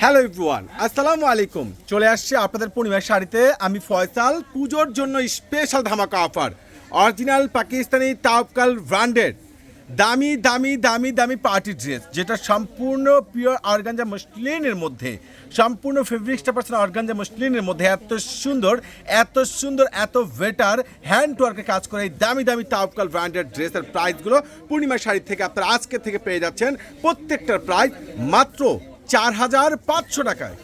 Hello everyone আসসালামু আলাইকুম। চলে আসছে আপনাদের পূর্ণিমার শাড়িতে। আমি ফয়সাল, পুজোর জন্য স্পেশাল ধামাকা অফার অরিজিনাল পাকিস্তানি তাওকাল ব্র্যান্ডেড দামি দামি দামি দামি পার্টি ড্রেস যেটা সম্পূর্ণ পিওর অর্গানজা মসলিনের মধ্যে। সম্পূর্ণ ফেব্রিক্সটা পার্সেন্ট অর্গানজা মসলিনের মধ্যে। এত সুন্দর এত সুন্দর, এত বেটার হ্যান্ড ওয়ার্কে কাজ করে এই দামি দামি তাওকাল ব্র্যান্ডেড ড্রেসের প্রাইসগুলো পূর্ণিমা শাড়ি থেকে আপনারা আজকে থেকে পেয়ে যাচ্ছেন। প্রত্যেকটার প্রাইস মাত্র চার হাজার পাঁচশো টাকায়।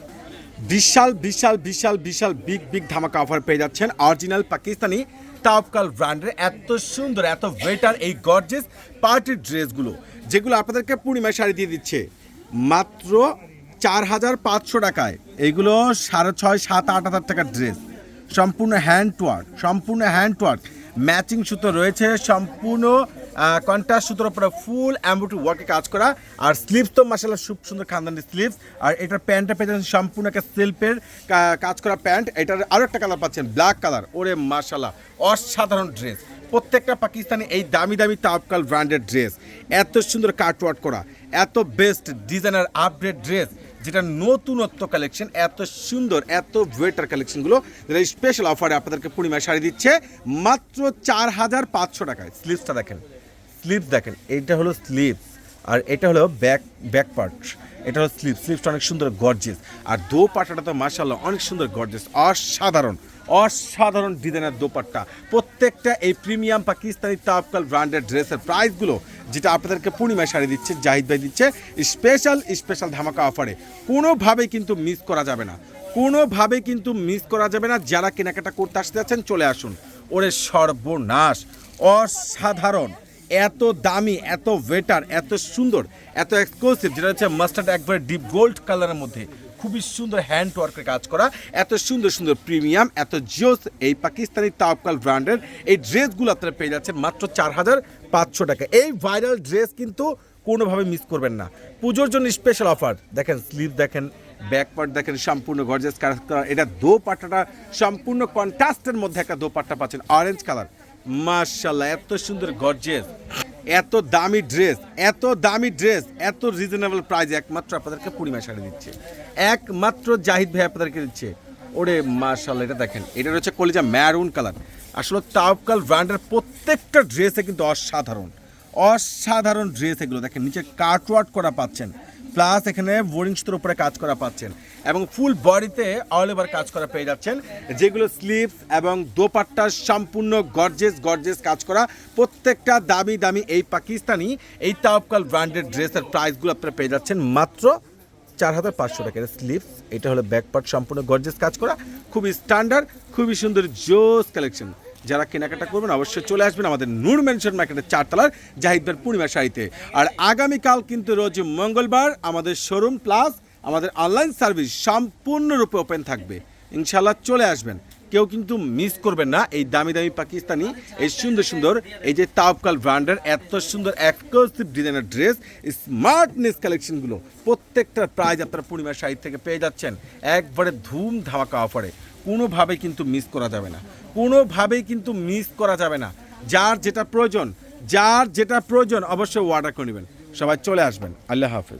বিশাল বিশাল বিশাল বিশাল, বিগ বিগ ধামাকা অফার পেয়ে যাচ্ছেন অরিজিনাল পাকিস্তানি টাপকাল ব্র্যান্ডের এত সুন্দর, এত বেটার এই গর্জেস পার্টির ড্রেসগুলো যেগুলো আপনাদেরকে পূর্ণিমা শাড়ি দিয়ে দিচ্ছে। মাত্র চার হাজার পাঁচশো টাকায়। এইগুলো সাড়ে ছয়, সাত, আট হাজার টাকার ড্রেস সম্পূর্ণ হ্যান্ড ওয়ার্ক সম্পূর্ণ হ্যান্ড ওয়ার্ক ম্যাচিং সুতো রয়েছে, সম্পূর্ণ কন্ট্রাস্ট সুতোর উপরে ফুল অ্যাম্বুটি ওয়ার্কে কাজ করা। আর স্লিভস তো মাসাল্লাহ খুব সুন্দর খানদানি স্লিভস আর এটার প্যান্টটা পেয়ে যাচ্ছেন সম্পূর্ণ একটা সেলফের কাজ করা প্যান্ট। এটার আরও একটা কালার পাচ্ছেন ব্ল্যাক কালার ওরে মাসাল্লাহ অসাধারণ ড্রেস প্রত্যেকটা পাকিস্তানি এই দামি দামি তাপকাল ব্র্যান্ডেড ড্রেস এত সুন্দর কাটওয়ার্ক করা। এত বেস্ট ডিজাইনার আপডেট ড্রেস যেটা নতুনত্ব কালেকশন এত সুন্দর, এত ওয়েটার কালেকশনগুলো যেটা স্পেশাল অফারে আপনাদেরকে পূর্ণিমা শাড়ি দিচ্ছে, মাত্র চার হাজার পাঁচশো টাকায়। স্লিভসটা দেখেন। স্লিভস দেখেন, এইটা হলো স্লিভস আর এটা হলো ব্যাক ব্যাক পার্ট। এটা হলো স্লিপ স্লিভসটা অনেক সুন্দর গর্জেস আর দো পাটাটা তো মার্শাল্লাহ অনেক সুন্দর গর্জেস অসাধারণ অসাধারণ ডিজাইনের দোপাট্টা। প্রত্যেকটা এই প্রিমিয়াম পাকিস্তানি তাপকাল ব্র্যান্ডেড ড্রেসের প্রাইসগুলো, যেটা আপনাদেরকে পূর্ণিমায় শাড়ি দিচ্ছে, জাহিদ ভাই দিচ্ছে স্পেশাল স্পেশাল ধামাকা অফারে কোনোভাবেই কিন্তু মিস করা যাবে না। কোনোভাবে কিন্তু মিস করা যাবে না। যারা কেনাকাটা করতে আসতে যাচ্ছেন, চলে আসুন। ওরে সর্বনাশ, অসাধারণ। এত দামি, এত ওয়েটার এত সুন্দর, এত এক্সক্লুসিভ যেটা হচ্ছে মাস্টার্ড একবারে ডিপ গোল্ড কালারের মধ্যে। খুবই সুন্দর হ্যান্ড ওয়ার্কের কাজ করা, এত সুন্দর সুন্দর প্রিমিয়াম এত জিওস এই পাকিস্তানি তাওকাল ব্র্যান্ডের এই ড্রেসগুলো আপনারা পেয়ে যাচ্ছেন মাত্র চার হাজার পাঁচশো টাকা। এই ভাইরাল ড্রেস কিন্তু কোনোভাবে মিস করবেন না। পুজোর জন্য স্পেশাল অফার দেখেন স্লিভ দেখেন ব্যাক পার্ট দেখেন, সম্পূর্ণ গর্জেস কাজ করা। এটা দো পাট্টাটা সম্পূর্ণ কন্ট্রাস্টের মধ্যে একটা দো পাট্টা পাচ্ছেন অরেঞ্জ কালার মার্শাল্লাহ এত সুন্দর গর্জেস এত দামি ড্রেস এত দামি ড্রেস এত রিজনেবল প্রাইস একমাত্র আপনাদেরকে পূর্ণিমা শাড়ি দিচ্ছে। একমাত্র জাহিদ ভাই আপনাদেরকে দিচ্ছে। ওরে মার্শাল্লাহ এটা দেখেন, এটা রয়েছে কলিজা ম্যারুন কালার আসলে তাওকাল ব্র্যান্ডের প্রত্যেকটা ড্রেসে কিন্তু অসাধারণ অসাধারণ ড্রেস এগুলো। দেখেন, নিচে কাটওয়ার্ট করা পাচ্ছেন। প্লাস এখানে বোরিং সুতোর উপরে কাজ করা পাচ্ছেন এবং ফুল বডিতে অল ওভার কাজ করা পেয়ে যাচ্ছেন, যেগুলো স্লিভস এবং দোপাট্টা সম্পূর্ণ গর্জেস গর্জেস কাজ করা। প্রত্যেকটা দামি দামি এই পাকিস্তানি, এই তাওকাল ব্র্যান্ডেড ড্রেসের প্রাইসগুলো আপনারা পেয়ে যাচ্ছেন মাত্র চার হাজার পাঁচশো টাকার স্লিভস এটা হলো ব্যাক পার্ট সম্পূর্ণ গর্জেস কাজ করা। খুবই স্ট্যান্ডার্ড, খুবই সুন্দর, জোস কালেকশন। যারা কেনাকাটা করবেন অবশ্যই চলে আসবেন আমাদের নূর মেনশন মার্কেটের চারতলার জাহিদবার পূর্ণিমা শাড়িতে। আর আগামীকাল কিন্তু রোজ মঙ্গলবার আমাদের শোরুম প্লাস আমাদের অনলাইন সার্ভিস সম্পূর্ণরূপে ওপেন থাকবে। ইনশাল্লাহ চলে আসবেন। কেউ কিন্তু মিস করবেন না এই দামি দামি পাকিস্তানি, এই সুন্দর সুন্দর, এই যে তাওকাল ব্র্যান্ডের এত সুন্দর এক্সক্লুসিভ ডিজাইনের ড্রেস স্মার্টনেস কালেকশনগুলো প্রত্যেকটার প্রাইজ আপনারা পূর্ণিমা শাড়ি থেকে পেয়ে যাচ্ছেন। একবারে ধুম ধামাকা অফারে কোনোভাবে কিন্তু মিস করা যাবে না। কোনোভাবেই কিন্তু মিস করা যাবে না। যার যেটা প্রয়োজন, যার যেটা প্রয়োজন অবশ্যই অর্ডার করে নেবেন। সবাই চলে আসবেন। আল্লাহ হাফেজ।